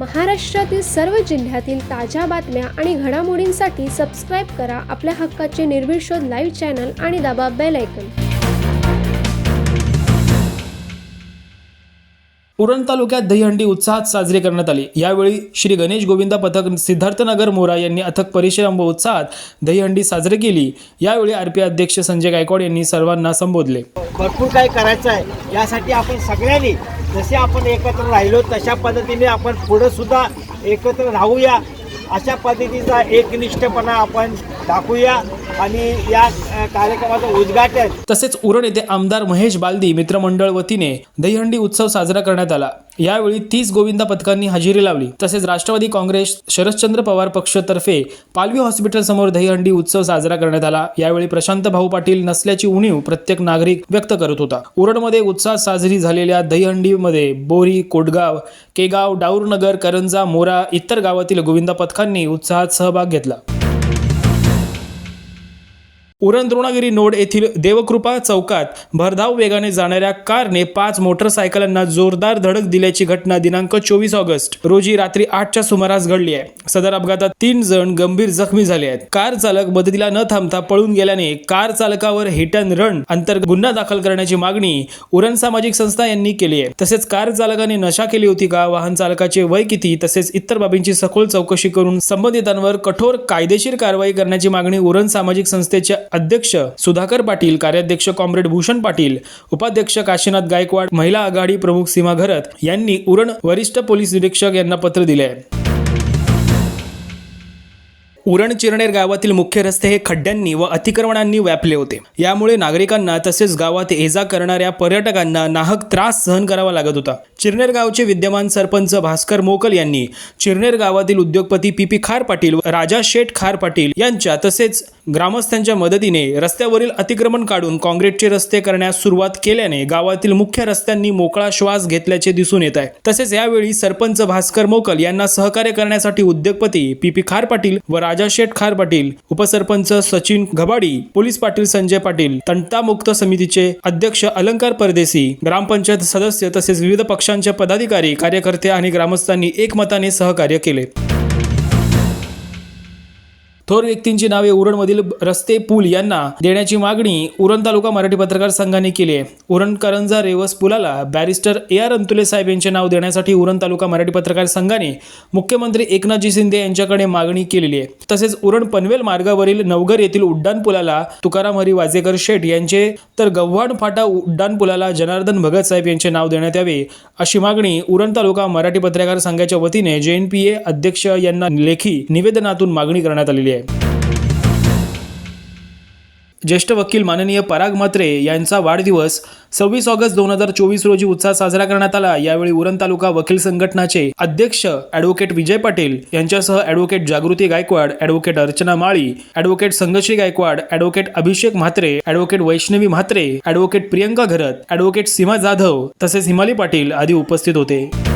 महाराष्ट्रातील सर्व जिल्ह्यातील ताज्या बातम्या आणि घडामोडींसाठी सबस्क्राईब करा आपल्या हक्काचे निर्भीड लाईव्ह चॅनल आणि दाबा बेल ऐकन उरण तालुक्यात दहीहंडी उत्साहात साजरी करण्यात आली. यावेळी श्री गणेश गोविंदा पथक सिद्धार्थनगर मोरा यांनी अथक परिश्रम व उत्साहात दहीहंडी साजरी केली. यावेळी आरपी अध्यक्ष संजय गायकवाड यांनी सर्वांना संबोधले. भरपूर काही करायचं आहे यासाठी आपण सगळ्यांनी जसे आपण एकत्र राहिलो तशा पद्धतीने आपण पुढं सुद्धा एकत्र राहूया. अशा पद्धतीचा एकनिष्ठपणा आपण दाखवूया. आणि या कार्यक्रमाचं उद्घाटन. तसेच उरण येथे आमदार महेश बालदी मित्रमंडळ वतीने दहीहंडी उत्सव साजरा करण्यात आला. यावेळी तीस गोविंदा पथकांनी हजेरी लावली. तसेच राष्ट्रवादी काँग्रेस शरदचंद्र पवार पक्षतर्फे पालवी हॉस्पिटल समोर दहीहंडी उत्सव साजरा करण्यात आला. यावेळी प्रशांत भाऊ पाटील नसल्याची उणीव प्रत्येक नागरिक व्यक्त करत होता. उरणमध्ये उत्साहात साजरी झालेल्या दहीहंडीमध्ये बोरी कोटगाव केगाव डाऊरनगर करंजा मोरा इतर गावातील गोविंदा पथकांनी उत्साहात सहभाग घेतला. उरण द्रोणागिरी नोड येथील देवकृपा चौकात भरधाव वेगाने जाणाऱ्या कारने पाच मोटरसायकलांना जोरदार धडक दिल्याची घटना दिनांक चोवीस ऑगस्ट रोजी रात्री आठच्या सुमारास घडली आहे. सदर अपघातात तीन जण गंभीर जखमी झाले आहेत. कार चालक मदतीला न थांबता पळून गेल्याने कार चालकावर हिट अँड रन अंतर्गत गुन्हा दाखल करण्याची मागणी उरण सामाजिक संस्था यांनी केली आहे. तसेच कार चालकाने नशा केली होती का वाहन चालकाचे वय किती तसेच इतर बाबींची सखोल चौकशी करून संबंधितांवर कठोर कायदेशीर कारवाई करण्याची मागणी उरण सामाजिक संस्थेच्या अध्यक्ष सुधाकर पाटील कार्याध्यक्ष कॉम्रेड भूषण पाटील उपाध्यक्ष काशीनाथ गायकवाड महिला आघाडी प्रमुख सीमा घरत यांनी उरण वरिष्ठ पोलीस निरीक्षक यांना पत्र दिले आहे. उरण चिरनेर गावातील मुख्य रस्ते हे खड्ड्यांनी व अतिक्रमणांनी व्यापले होते. यामुळे नागरिकांना तसेच गावात ये जा करणाऱ्या पर्यटकांना नाहक त्रास सहन करावा लागत होता. चिरनेर गावचे विद्यमान सरपंच भास्कर मोकल यांनी चिरनेर गावातील उद्योगपती पी पी खार पाटील व राजा शेठ खार पाटील यांच्या तसेच ग्रामस्थांच्या मदतीने रस्त्यावरील अतिक्रमण काढून काँक्रीटचे रस्ते करण्यास सुरुवात केल्याने गावातील मुख्य रस्त्यांनी मोकळा श्वास घेतल्याचे दिसून येत आहे. तसेच यावेळी सरपंच भास्कर मोकल यांना सहकार्य करण्यासाठी उद्योगपती पी पी खार पाटील व राजा शेठ खार पाटील उपसरपंच सचिन घबाडी पोलीस पाटील संजय पाटील तंटामुक्त समितीचे अध्यक्ष अलंकार परदेशी ग्रामपंचायत सदस्य तसेच विविध पक्षांचे पदाधिकारी कार्यकर्ते आणि ग्रामस्थांनी एकमताने सहकार्य केले. थोर व्यक्तींची नावे उरणमधील रस्ते पूल यांना देण्याची मागणी उरण तालुका मराठी पत्रकार संघाने केली आहे. उरण करंजा रेवस पुलाला बॅरिस्टर ए आर अंतुले साहेब यांचे नाव देण्यासाठी उरण तालुका मराठी पत्रकार संघाने मुख्यमंत्री एकनाथजी शिंदे यांच्याकडे मागणी केलेली आहे. तसेच उरण पनवेल मार्गावरील नवघर येथील उड्डाण पुलाला तुकाराम हरी वाजेकर शेठ यांचे तर गव्हाण फाटा उड्डाण पुलाला जनार्दन भगत साहेब यांचे नाव देण्यात यावे अशी मागणी उरण तालुका मराठी पत्रकार संघाच्या वतीने जे एन पी ए अध्यक्ष यांना लेखी निवेदनातून मागणी करण्यात आलेली आहे. ज्येष्ठ वकील माननीय पराग म्हात्रे यांचा वाढदिवस सव्वीस ऑगस्ट दोन हजार चोवीस रोजी उत्साह साजरा करण्यात आला. यावेळी उरण तालुका वकील संघटनाचे अध्यक्ष ॲडव्होकेट विजय पाटील यांच्यासह advocate Jagruti Gaikwad advocate Archana Mali advocate Sanghashri Gaikwad advocate Abhishek Mhatre advocate Vaishnavi Mhatre advocate Priyanka Gharat advocate Seema Jadhav तसेच हिमाली पाटील आदी उपस्थित होते.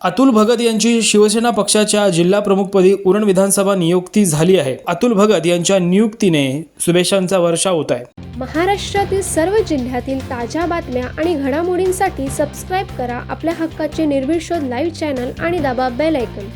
अतुल भगत यांची शिवसेना पक्षाच्या जिल्हा प्रमुखपदी उरण विधानसभा नियुक्ती झाली आहे. अतुल भगत यांच्या नियुक्तीने शुभेच्छांचा वर्षा होत आहे. महाराष्ट्रातील सर्व जिल्ह्यातील ताज्या बातम्या आणि घडामोडींसाठी सबस्क्राईब करा आपल्या हक्काचे निर्भीड लाईव्ह चॅनल आणि दाबा बेल ऐकन